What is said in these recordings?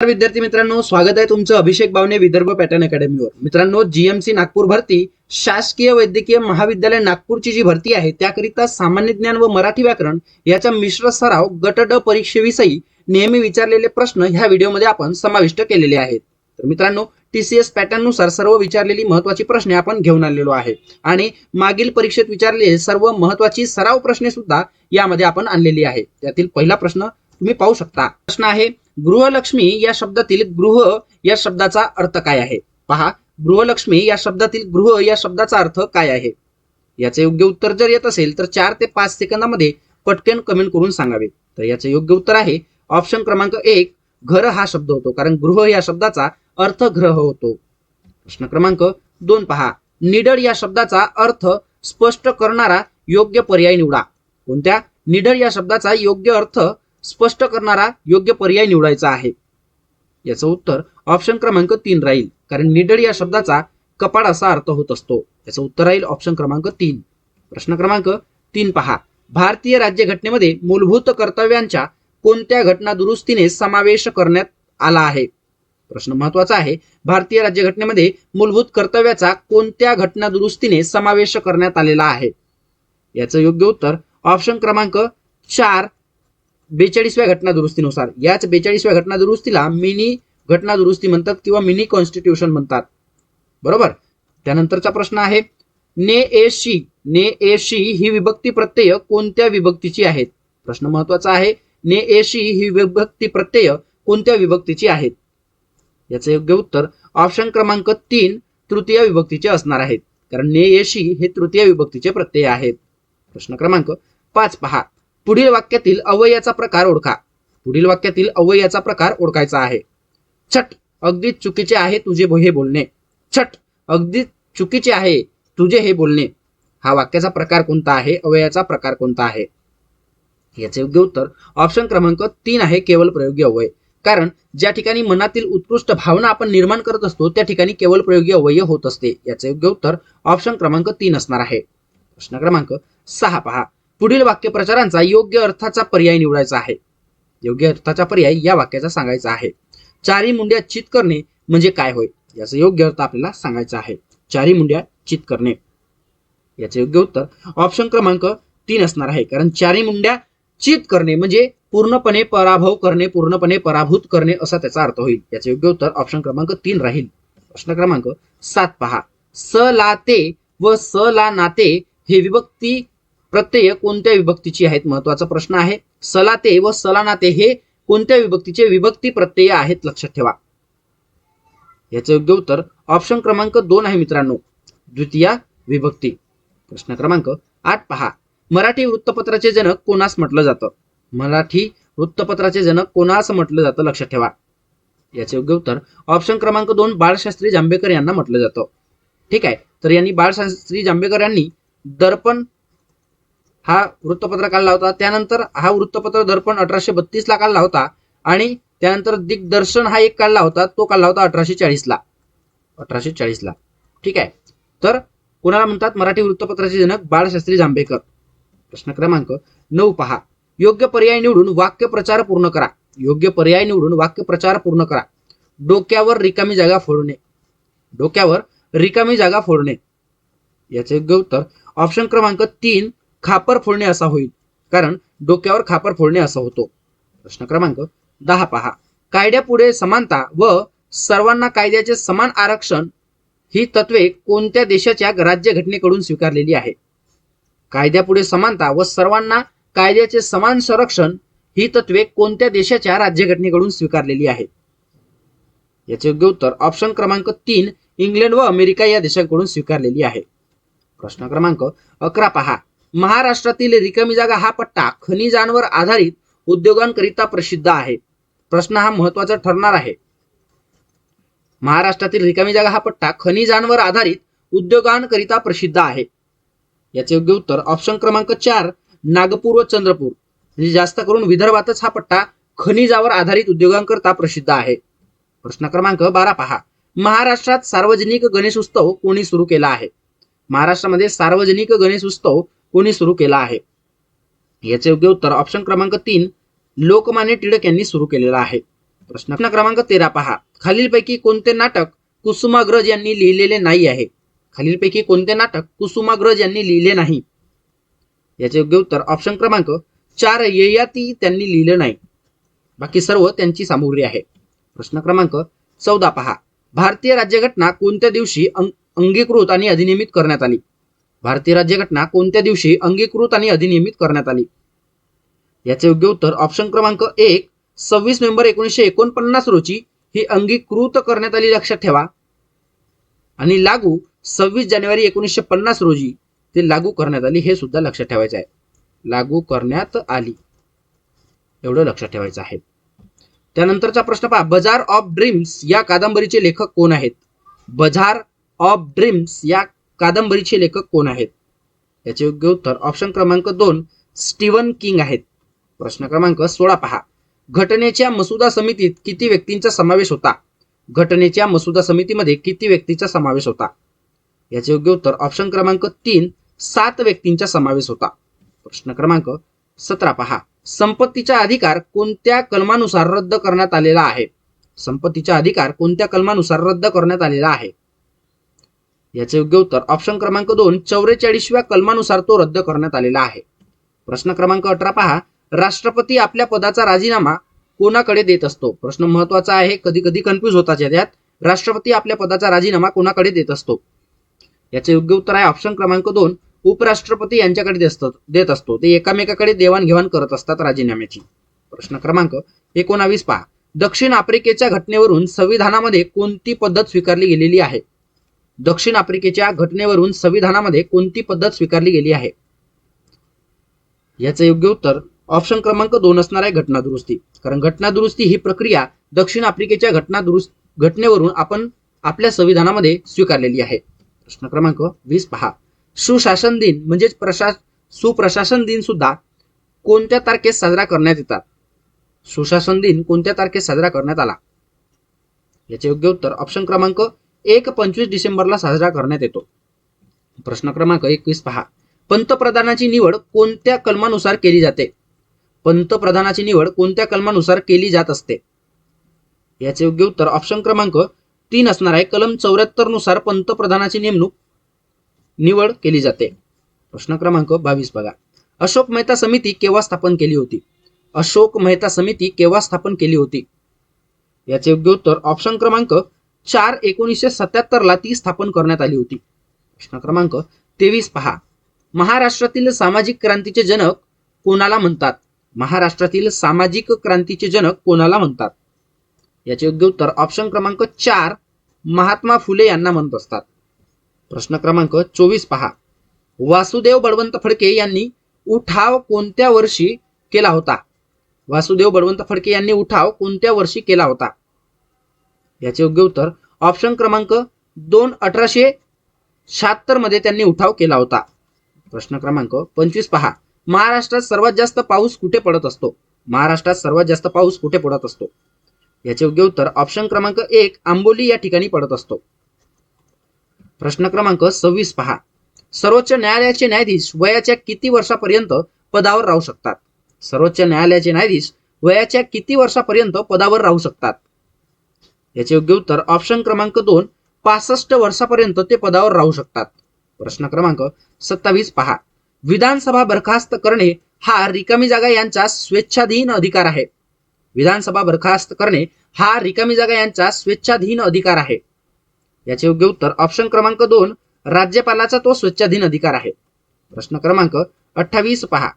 नमस्कार विद्यार्थी मित्रांनो स्वागत आहे तुमचं अभिषेक बावने विदर्भ पॅटर्न अकॅडमीवर. मित्रांनो जीएमसी नागपूर भरती शासकीय वैद्यकीय महाविद्यालय नागपूरची जी भरती आहे त्याकरिता सामान्य ज्ञान व मराठी व्याकरण याचा मिश्र सराव गट ड परीक्षेविषयी नेहमी विचारलेले प्रश्न ह्या व्हिडिओमध्ये आपण समाविष्ट केलेले आहेत. तर मित्रांनो टीसीएस पॅटर्ननुसार सर्व विचारलेली महत्वाची प्रश्ने आपण घेऊन आलेलो आहे. आणि मागील परीक्षेत विचारलेले सर्व महत्वाची सराव प्रश्ने सुद्धा यामध्ये आपण आणलेली आहे. त्यातील पहिला प्रश्न तुम्ही पाहू शकता. प्रश्न आहे गृहलक्ष्मी या शब्दातील गृह या शब्दाचा अर्थ काय आहे? पहा गृहलक्ष्मी या शब्दातील गृह या शब्दाचा अर्थ काय आहे? याचे योग्य उत्तर जर येत असेल तर चार ते पाच सेकंदामध्ये पटकन कमेंट करून सांगावे. तर याचे योग्य उत्तर आहे ऑप्शन क्रमांक एक घर हा शब्द होतो कारण गृह या शब्दाचा अर्थ ग्रह होतो. प्रश्न क्रमांक दोन पहा निडर या शब्दाचा अर्थ स्पष्ट करणारा योग्य पर्याय निवडा. कोणत्या? निडर या शब्दाचा योग्य अर्थ स्पष्ट करणारा योग्य पर्याय निवडायचा आहे. याचं उत्तर ऑप्शन क्रमांक तीन राहील. कारण निडड या शब्दाचा कपाड असा अर्थ होत असतो. याचं उत्तर राहील ऑप्शन क्रमांक तीन. प्रश्न क्रमांक तीन पहा. भारतीय राज्यघटनेमध्ये मूलभूत कर्तव्यांच्या कोणत्या घटना दुरुस्तीने समावेश करण्यात आला आहे? प्रश्न महत्त्वाचा आहे. भारतीय राज्यघटनेमध्ये मूलभूत कर्तव्याचा कोणत्या घटना दुरुस्तीने समावेश करण्यात आलेला आहे? याचं योग्य उत्तर ऑप्शन क्रमांक चार बेचाळीसव्या घटना दुरुस्तीनुसार. याच बेचाळीसव्या घटना दुरुस्तीला मिनी घटना दुरुस्ती म्हणतात किंवा मिनी कॉन्स्टिट्यूशन म्हणतात. बरोबर? त्यानंतरचा प्रश्न आहे ने ए शी ने ए शी ही विभक्ती प्रत्यय कोणत्या विभक्तीची आहेत? प्रश्न महत्त्वाचा आहे ने ए शी ही विभक्ती प्रत्यय कोणत्या विभक्तीची आहेत? याचं योग्य उत्तर ऑप्शन क्रमांक तीन तृतीय विभक्तीचे असणार आहेत. कारण ने ए शी हे तृतीय विभक्तीचे प्रत्यय आहेत. प्रश्न क्रमांक पाच पहा. पुढील वाक्यातील अवययाचा प्रकार ओळखा. पुढील वाक्यातील अवययाचा प्रकार ओळखायचा आहे. छट अगदीच चुकीचे आहे तुझे हे बोलणे. छट अगदीच चुकीचे आहे तुझे हे बोलणे. हा वाक्याचा प्रकार कोणता आहे? अवययाचा प्रकार कोणता आहे? याचे योग्य उत्तर ऑप्शन क्रमांक तीन आहे केवळ प्रयोगी अवय कारण ज्या ठिकाणी मनातील उत्कृष्ट भावना आपण निर्माण करत असतो त्या ठिकाणी केवळ प्रयोगी अवयव होत असते. याचे योग्य उत्तर ऑप्शन क्रमांक तीन असणार आहे. प्रश्न क्रमांक सहा पहा. पुढील वाक्यप्रचारांचा योग्य अर्थाचा पर्याय निवडायचा आहे. योग्य अर्थाचा पर्याय या वाक्याचा सांगायचा आहे. चारी मुंड्या चित करणे म्हणजे काय होय? याचा योग्य अर्थ आपल्याला सांगायचा आहे. चारी मुंड्या चित करणे. याचे योग्य उत्तर ऑप्शन क्रमांक तीन असणार आहे. कारण चारी मुंड्या चित करणे म्हणजे पूर्णपणे पराभव करणे पूर्णपणे पराभूत करणे असा त्याचा अर्थ होईल. याचे योग्य उत्तर ऑप्शन क्रमांक तीन राहील. प्रश्न क्रमांक सात पहा. स ला ते व स ला नाते हे विभक्ती प्रत्यय कोणत्या विभक्तीची आहेत महत्त्वाचा प्रश्न आहे. सलाते व सलानाते हे कोणत्या विभक्तीचे विभक्ती प्रत्यय आहेत लक्षात ठेवा. याचे योग्य उत्तर ऑप्शन क्रमांक दोन आहे मित्रांनो. द्वितीय विभक्ती. प्रश्न क्रमांक आठ पहा. मराठी वृत्तपत्राचे जनक कोणास म्हटलं जातं? मराठी वृत्तपत्राचे जनक कोणास म्हटलं जातं? लक्षात ठेवा. याचे योग्य उत्तर ऑप्शन क्रमांक दोन बाळशास्त्री जांभेकर यांना म्हटलं जातं. ठीक आहे. तर यांनी बाळशास्त्री जांभेकर यांनी दर्पण हा वृत्तपत्र काढला होता. त्यानंतर हा वृत्तपत्र दर्पण अठराशे बत्तीस ला काढला होता आणि त्यानंतर दिग्दर्शन हा एक काढला होता. तो काढला होता अठराशे चाळीसला. अठराशे चाळीसला. ठीक आहे. तर कोणाला म्हणतात? मराठी वृत्तपत्राचे जनक बाळशास्त्री जांभेकर. प्रश्न क्रमांक नऊ पहा. योग्य पर्याय निवडून वाक्य प्रचार पूर्ण करा. योग्य पर्याय निवडून वाक्य प्रचार पूर्ण करा. डोक्यावर रिकामी जागा फोडणे. डोक्यावर रिकामी जागा फोडणे. याचे योग्य उत्तर ऑप्शन क्रमांक तीन खापर फोडणे असा होईल. कारण डोक्यावर खापर फोडणे असा होतो. प्रश्न क्रमांक दहा पहा. कायद्यापुढे समानता व सर्वांना कायद्याचे समान आरक्षण ही तत्वे कोणत्या देशाच्या राज्यघटनेकडून स्वीकारलेली आहे? कायद्यापुढे समानता व सर्वांना कायद्याचे समान संरक्षण ही तत्वे कोणत्या देशाच्या राज्यघटनेकडून स्वीकारलेली आहे? याचे योग्य उत्तर ऑप्शन क्रमांक तीन इंग्लंड व अमेरिका या देशांकडून स्वीकारलेली आहे. प्रश्न क्रमांक अकरा पहा. महाराष्ट्रातील रिकामी जागा हा पट्टा खनिजांवर आधारित उद्योगांकरिता प्रसिद्ध आहे. प्रश्न हा महत्त्वाचा ठरणार आहे. महाराष्ट्रातील रिकामी जागा हा पट्टा खनिजांवर आधारित उद्योगांकरिता प्रसिद्ध आहे. याचे योग्य उत्तर ऑप्शन क्रमांक चार नागपूर व चंद्रपूर. म्हणजे जास्त करून विदर्भातच हा पट्टा खनिजावर आधारित उद्योगांकरता प्रसिद्ध आहे. प्रश्न क्रमांक बारा पहा. महाराष्ट्रात सार्वजनिक गणेश उत्सव कोणी सुरू केला आहे? महाराष्ट्रामध्ये सार्वजनिक गणेश उत्सव कोणी सुरू केला आहे. याचे योग्य उत्तर ऑप्शन क्रमांक तीन लोकमान्य टिळक यांनी सुरू केलेला आहे. प्रश्न क्रमांक तेरा पहा. खालीलपैकी कोणते नाटक कुसुमाग्रज यांनी लिहिलेले नाही आहे? खालीलपैकी कोणते नाटक कुसुमाग्रज यांनी लिहिले नाही? याचे योग्य उत्तर ऑप्शन क्रमांक चार ययाती त्यांनी लिहिलं नाही. बाकी सर्व त्यांची सामुग्री आहे. प्रश्न क्रमांक चौदा पहा. भारतीय राज्यघटना कोणत्या दिवशी अंगीकृत आणि अधिनियमित करण्यात आली? भारतीय राज्यघटना कोणत्या दिवशी अंगीकृत आणि अधिनियमित करण्यात आली? याचे योग्य उत्तर ऑप्शन क्रमांक एक सव्वीस नोव्हेंबर एकोणीसशे एकोणपन्नास रोजी ही अंगीकृत करण्यात आली लक्षात ठेवा. आणि लागू सव्वीस जानेवारी एकोणीसशे पन्नास रोजी ते लागू करण्यात आली हे सुद्धा लक्षात ठेवायचं आहे. लागू करण्यात आली. एवढं लक्षात ठेवायचं आहे. त्यानंतरचा प्रश्न पहा बजार ऑफ ड्रीम्स या कादंबरीचे लेखक कोण आहेत? बजार ऑफ ड्रीम्स या कादंबरीचे लेखक कोण आहेत? याचे योग्य उत्तर ऑप्शन क्रमांक दोन स्टीवन किंग आहेत. प्रश्न क्रमांक सोळा पहा. घटनेच्या मसुदा समितीत किती व्यक्तींचा समावेश होता? घटनेच्या मसुदा समितीमध्ये किती व्यक्तींचा समावेश होता? याचे योग्य उत्तर ऑप्शन क्रमांक तीन सात व्यक्तींचा समावेश होता. प्रश्न क्रमांक सतरा पहा. संपत्तीचा अधिकार कोणत्या कलमानुसार रद्द करण्यात आलेला आहे? संपत्तीचा अधिकार कोणत्या कलमानुसार रद्द करण्यात आलेला आहे? याचे योग्य उत्तर ऑप्शन क्रमांक दोन चौवेचाळीसव्या कलमानुसार तो रद्द करण्यात आलेला आहे. प्रश्न क्रमांक अठरा पहा. राष्ट्रपती आपल्या पदाचा राजीनामा कोणाकडे देत असतो? प्रश्न महत्त्वाचा आहे. कधी कधी कन्फ्युज होतात यात राष्ट्रपती आपल्या पदाचा राजीनामा कोणाकडे देत असतो? याचे योग्य उत्तर आहे ऑप्शन क्रमांक दोन. उपराष्ट्रपती यांच्याकडे देत असतो देत असतो. ते एकामेकाकडे देवाणघेवाण करत असतात राजीनाम्याची. प्रश्न क्रमांक एकोणावीस पहा. दक्षिण आफ्रिकेच्या घटनेवरून संविधानामध्ये कोणती पद्धत स्वीकारली गेलेली आहे? दक्षिण आफ्रिकेच्या घटनेवरून संविधानामध्ये कोणती पद्धत स्वीकारली गेली आहे? याचं योग्य उत्तर ऑप्शन क्रमांक दोन असणार आहे घटना दुरुस्ती कारण घटना दुरुस्ती ही प्रक्रिया दक्षिण आफ्रिकेच्या घटना दुरुस्त घटनेवरून आपण आपल्या संविधानामध्ये स्वीकारलेली आहे. प्रश्न क्रमांक वीस पहा. सुशासन दिन म्हणजेच प्रशा सुप्रशासन दिन सुद्धा कोणत्या तारखेत साजरा करण्यात येतात? सुशासन दिन कोणत्या तारखेत साजरा करण्यात आला? याचे योग्य उत्तर ऑप्शन क्रमांक एक पंचवीस डिसेंबरला साजरा करण्यात येतो. प्रश्न क्रमांक एकवीस पहा. पंतप्रधानाची निवड कोणत्या कलमानुसार केली जाते? पंतप्रधानाची निवड कोणत्या कलमानुसार केली जात असते? याचे योग्य उत्तर ऑप्शन क्रमांक तीन असणार आहे. कलम चौऱ्याहत्तरनुसार पंतप्रधानाची नेमणूक निवड केली जाते. प्रश्न क्रमांक बावीस बघा. अशोक मेहता समिती केव्हा स्थापन केली होती? अशोक मेहता समिती केव्हा स्थापन केली होती? याचे योग्य उत्तर ऑप्शन क्रमांक चार एकोणीसशे सत्याहत्तरला ती स्थापन करण्यात आली होती. प्रश्न क्रमांक तेवीस पहा. महाराष्ट्रातील सामाजिक क्रांतीचे जनक कोणाला म्हणतात? महाराष्ट्रातील सामाजिक क्रांतीचे जनक कोणाला म्हणतात? याचे योग्य उत्तर ऑप्शन क्रमांक चार महात्मा फुले यांना म्हणत असतात. प्रश्न क्रमांक चोवीस पहा. वासुदेव बळवंत फडके यांनी उठाव कोणत्या वर्षी केला होता? वासुदेव बळवंत फडके यांनी उठाव कोणत्या वर्षी केला होता? याचे योग्य उत्तर ऑप्शन क्रमांक दोन अठराशे शहात्तरमध्ये त्यांनी उठाव केला होता. प्रश्न क्रमांक पंचवीस पहा. महाराष्ट्रात सर्वात जास्त पाऊस कुठे पडत असतो? महाराष्ट्रात सर्वात जास्त पाऊस कुठे पडत असतो? याचे योग्य उत्तर ऑप्शन क्रमांक एक आंबोली या ठिकाणी पडत असतो. प्रश्न क्रमांक सव्वीस पहा. सर्वोच्च न्यायालयाचे न्यायाधीश वयाच्या किती वर्षापर्यंत पदावर राहू शकतात? सर्वोच्च न्यायालयाचे न्यायाधीश वयाच्या किती वर्षापर्यंत पदावर राहू शकतात? याचे योग्य उत्तर ऑप्शन क्रमांक दोन पासष्ट वर्षापर्यंत ते पदावर राहू शकतात. प्रश्न क्रमांक सत्तावीस पहा. विधानसभा बरखास्त करणे हा रिकामी जागा यांचा स्वेच्छाधीन अधिकार आहे. विधानसभा बरखास्त करणे हा रिकामी जागा यांचा स्वेच्छाधीन अधिकार आहे. याचे योग्य उत्तर ऑप्शन क्रमांक दोन राज्यपालाचा तो स्वेच्छाधीन अधिकार आहे. प्रश्न क्रमांक अठ्ठावीस पहा.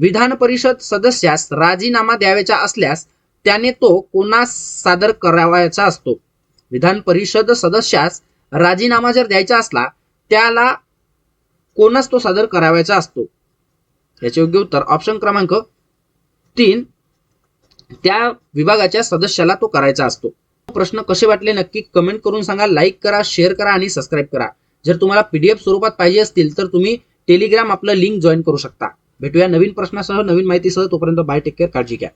विधान परिषद सदस्यास राजीनामा द्यावायचा असल्यास त्याने तो कोणास सादर करावायचा असतो. विधान परिषद सदस्यास राजीनामा जर द्यायचा असला त्याला कोणास तो सादर करावायचा असतो? याचे योग्य उत्तर ऑप्शन क्रमांक तीन. त्या विभागाच्या सदस्याला तो करायचा असतो. प्रश्न कसे वाटले नक्की कमेंट करून सांगा लाईक करा शेअर करा आणि सबस्क्राईब करा. जर तुम्हाला पीडीएफ स्वरूपात पाहिजे असतील तर तुम्ही टेलिग्राम आपलं लिंक जॉईन करू शकता. भेटूया नवीन प्रश्नासह नवीन माहितीसह तोपर्यंत बाय टेक केअर काळजी घ्या.